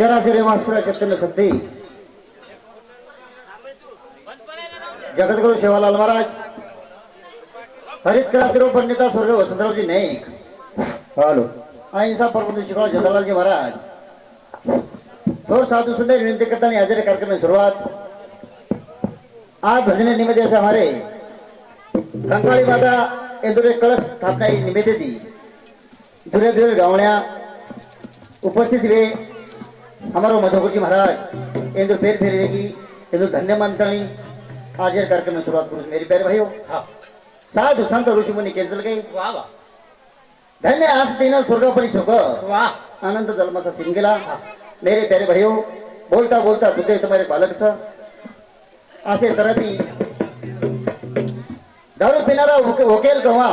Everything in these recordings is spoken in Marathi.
चराचरे मास्टर चैतन्य सत्ती जगद्गुरु शिवालाल महाराज हरित क्रांतिरो पंडिता स्वर्ग वसंतरावजी नाईक हॅलो अहिंसा परमपूज्य शिकवा जगलालजी महाराज. थोर साधु सुंदर विनंती करताना आज या कार्यक्रम की शुरुआत आज भजने निमित्त ऐसे हमारे कंकाळी माता इंदुरे कलश स्थापना निमित्त थी धुरे धुरे गावण्या उपस्थित हुए हमारो मधुपुर जी महाराज इंदु फेर फेरवेगी इंदु धन्य मंत्रणी आज या कार्यक्रम में शुरुआत करूँ मेरे प्यारे भाइयों साधु संत ऋषि मुनि केंद्र गई वा वा धन्य आज तीन स्वर्गापरी सुख वा आनंद जन्माचा सिंगला। मेरे प्यारे भाइयों बोलता बोलता तुझे तुम्हारे बालक असे तरती। दारू पिणारा वक- वकील कवा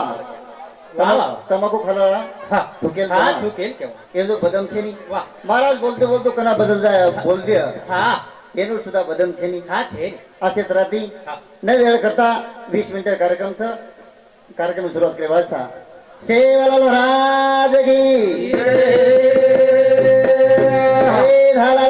वा तंबाखू खाणारा हा. वकील हा कवा चुकेल केव्हा? येलो बदमशेनी वा. महाराज बोलते बोलतो कना बदल जाय बोल दे हा. येणूर सुद्धा बदमशेनी हा छे. असे तरती हा. न वेळ करता वीस मिनिट कार्यक्रमचं कार्यक्रम सुरुवात केला सेवालाल महाराज की. हरे झाला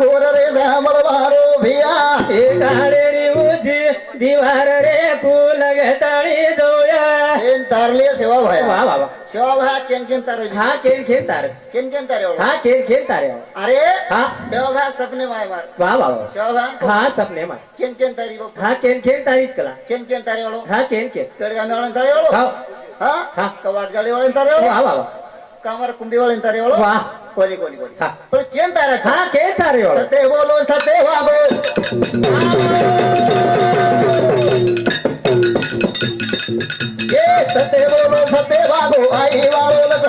रा गोर रे श्यामळ मारो भिया दिवार रे फुल घटाळी दोया। केन तारले सेवा भाया। वा वा वा। सेवा भाया केन केन तारे? हा खेळ खेळ तारे। केन केन तारे हा? खेळ खेळ तारे अरे हा। सेवा भाया सपने माय मार। वा वा वा। सेवा भाया? हा सपने माय केन केन तारी बाप हा खेळ खेळ तारीस कला केन केन तारे वाळो हा खेळ खेळ कड़गामी वाळन तारे हा? हा। हा. कवाक गाडी वाळन तारे वा वा वा। कामार कुंडी वाळन तारे वाळो वा. कोली कोली कोली हा. पण केन तारे हा खेळ तारे वाळो सते बोलो सते वागो ये सते बोलो सते वागो आई वाळो लत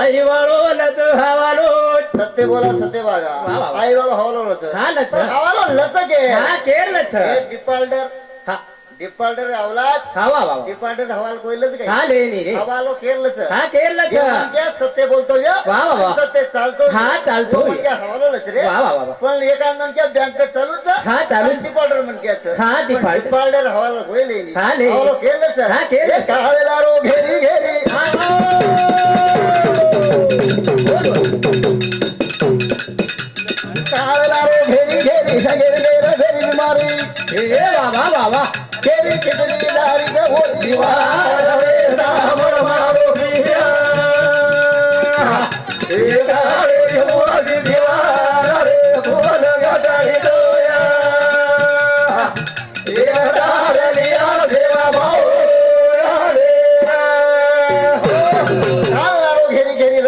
आई वाळो लत हवालो सत्य बोला सत्य वा, वा, वा. आई बाबा हवालो लच हा लच हवालो लच के. हा खेळ लच डिपाल्डर हा डिपाल्डर अवलाद हा वा वा वा. डिपाल्डर हवाल कोइलच हा काय लेनी रे हवालो केलच हा खेळ लच जे सत्य बोलतो या वा, वा, वा. सत्य चालतो हा, चालतो. म्हणत्या हवालो लच रे. वा वा वा वा. पण एका म्हणत्या बँक चालूच. हा, चालूच. डिपाल्डर म्हणत्याच. हा, default. डिपाल्डर हवाल होईल हा, लेनी. हवालो केलच हा, केलंच. हे काळेला रो घेरी घेरी काळेला राम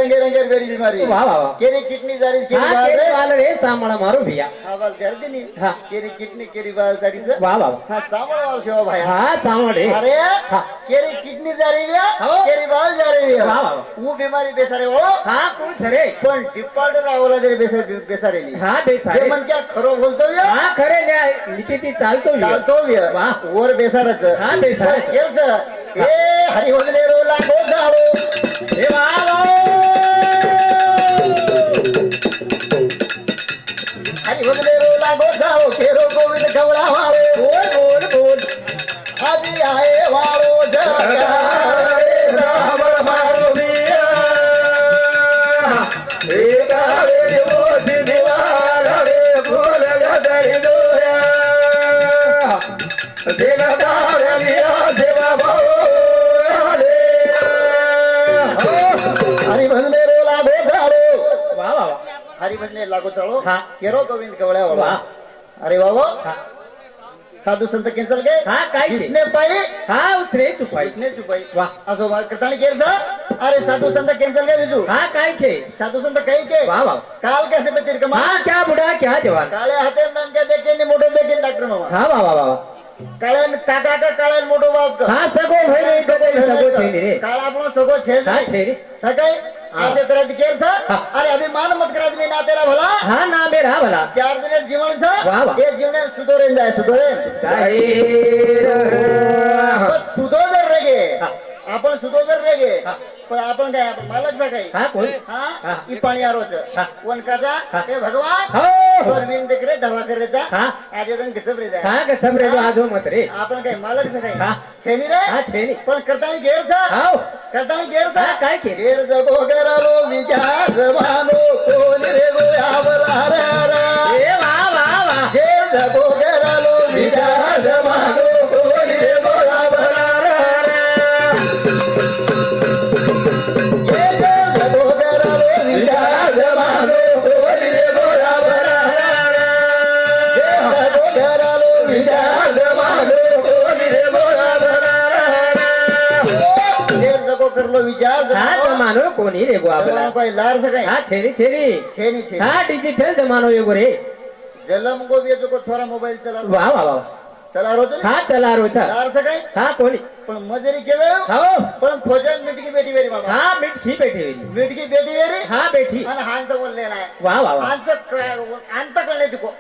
रंगे रंगे बेरी बीमारी वा वा वा. केरी किडनी जारी केरी हा बाल खेळ रे वाल रे सांभाळा मारू भिया. आवाज जल्दी नहीं हा. केरी किडनी केरी बाल जारी से वा वा वा. हा सामळ वाव शेवा भाया. हा चांगले अरे हा. केरी किडनी जा रही है. हो. केरी बाल जा रही है वा, वा, वा. वो बीमारी बेसारे हो हा कोण पण रावला बेसारे हा सारे क्या खरो बोलतो या हा खरे न्याय लिपी ती चालतो. चालतो वा. वर बेसारच. हा, बेसारच. केलच ए हरी वजले रो लाखो जाळो हे वा वा. हा. केरो गोविंद वा वाळो अरे बाबा साधू संत केंचल गे हा, काय ते? जिसने पाई हा उतरे चुपाई जिसने चुपाई वा. असो करताना केर सा अरे साधू संत केंचल गे बिजू हा काय खे साधू संत काही के? वा वा. काल कैसे बेतिर कमा हा क्या बुडा क्या जवान. काळे हाते नानक्या देखे मोठे देखे डॉक्टर मामा. हा वा वा वा वा. काळे काका का काळे मोठो बाप का हा सगो भाई रे सगो सगो थेली रे. काळ आपण सगो छे हा छे रे सकाळी ऐसे तरह केर सा? हा. अरे अभिमान मत करा तुम्ही ना तेरा भला. हा ना मेरा भला. चार दिन जीवन सा? वा, वा. हे जीवन जाय सुधोरेन. काय रे गे हा. आपण सुधोदर रे गे हा. पण आपण काय आपण मालक जा काही? हा कोण? हा? हा. पाणी आरोच हा. हा. हे भगवान. हो. हो. करे जा हा. आज जण रे हा रे आजो मत रे आपण काय मालक जा काही? हा. हा रे? छे रे पण करताना घेर जा. हाव करताना घेर जा. हा, काय केलं? घेर जगो गरालो विचार कोण रे वा वा वा. जगो गरालो विचार कोणी रे गो आपला? पहिलार हा छेरी छेरी. छेरी छेरी हा डिजिटल जमानो योग रे. जलम गो बी येतो थोडा मोबाईल चला वा वा. चला रोज हा हा कोणी? पण मजुरी केलं हो पण फौजन मिटकी बेटी वेरी बाबा हा मिटकी बेटी मिटकी बेटी वेरी हा बेटी आणि हांच बोलले वा वा हांच अंत कळले तुको.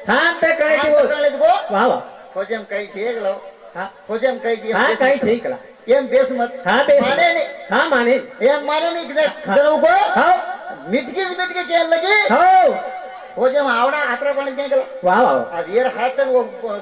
वा वा. ભોજન કઈ છે એકલો હા ભોજન કઈ છે હા કઈ છે એકલા એમ બેસ મત હા બેસ માને ને હા માને એમ માને ને એકદમ જરા ઉભો હા મિટકી જ મિટકી કે લગી હા ભોજન આવડા આતરા પાણી કે ગલો વાહ વાહ આ વેર હાથ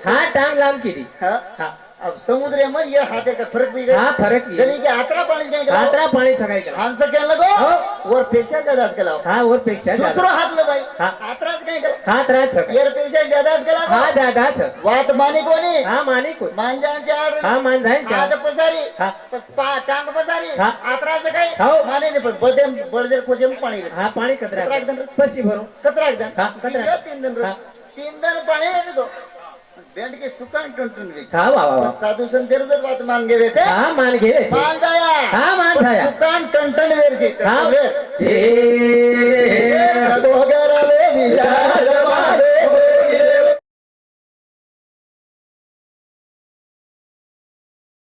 હા ટાંગ લાંબ કીધી હા હા अब समुद्र में ये हाथे का फरक भी गया हा फरक के आत्रा जाएगा क्या लगो हो. पेशा ज्यादा केला हा वर पेक्षा दूसरो हाथ ले भाई हा. आत्राच काय केला हा त्रास सकाळी येर पेशा ज्यादा केला हा दादाच वात मानी कोणी हा माने कोण मांजांची आड हा मान जाय हात पसारी। हा. टांग पसारी। हा. काय हो. माने नाही कोजेम पाणी घे. हा पाणी कचरा पशी भरून कतरा एकदम हा, कतरा. तीन दिन. तीन दिन तो बेंड के सुकान टुनटुन गई हा वा वा वा. साधू संत जर बात मान गे थे हा मान घे